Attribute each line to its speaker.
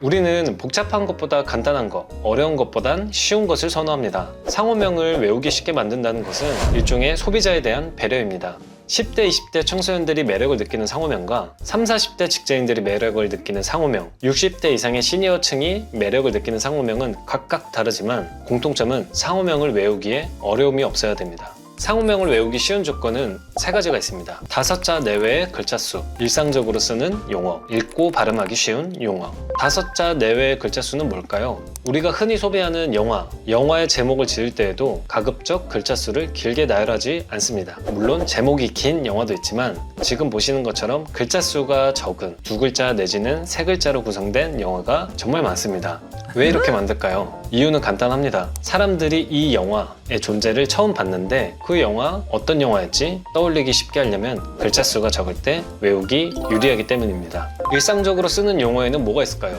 Speaker 1: 우리는 복잡한 것보다 간단한 것, 어려운 것보단 쉬운 것을 선호합니다. 상호명을 외우기 쉽게 만든다는 것은 일종의 소비자에 대한 배려입니다. 10대, 20대 청소년들이 매력을 느끼는 상호명과 3, 40대 직장인들이 매력을 느끼는 상호명, 60대 이상의 시니어층이 매력을 느끼는 상호명은 각각 다르지만 공통점은 상호명을 외우기에 어려움이 없어야 됩니다. 상호명을 외우기 쉬운 조건은 세 가지가 있습니다. 다섯 자 내외의 글자 수, 일상적으로 쓰는 용어, 읽고 발음하기 쉬운 용어. 다섯 자 내외의 글자 수는 뭘까요? 우리가 흔히 소비하는 영화, 영화의 제목을 지을 때에도 가급적 글자 수를 길게 나열하지 않습니다. 물론 제목이 긴 영화도 있지만 지금 보시는 것처럼 글자 수가 적은 두 글자 내지는 세 글자로 구성된 영화가 정말 많습니다. 왜 이렇게 만들까요? 이유는 간단합니다. 사람들이 이 영화의 존재를 처음 봤는데 그 영화 어떤 영화였지 떠올리기 쉽게 하려면 글자 수가 적을 때 외우기 유리하기 때문입니다. 일상적으로 쓰는 용어에는 뭐가 있을까요?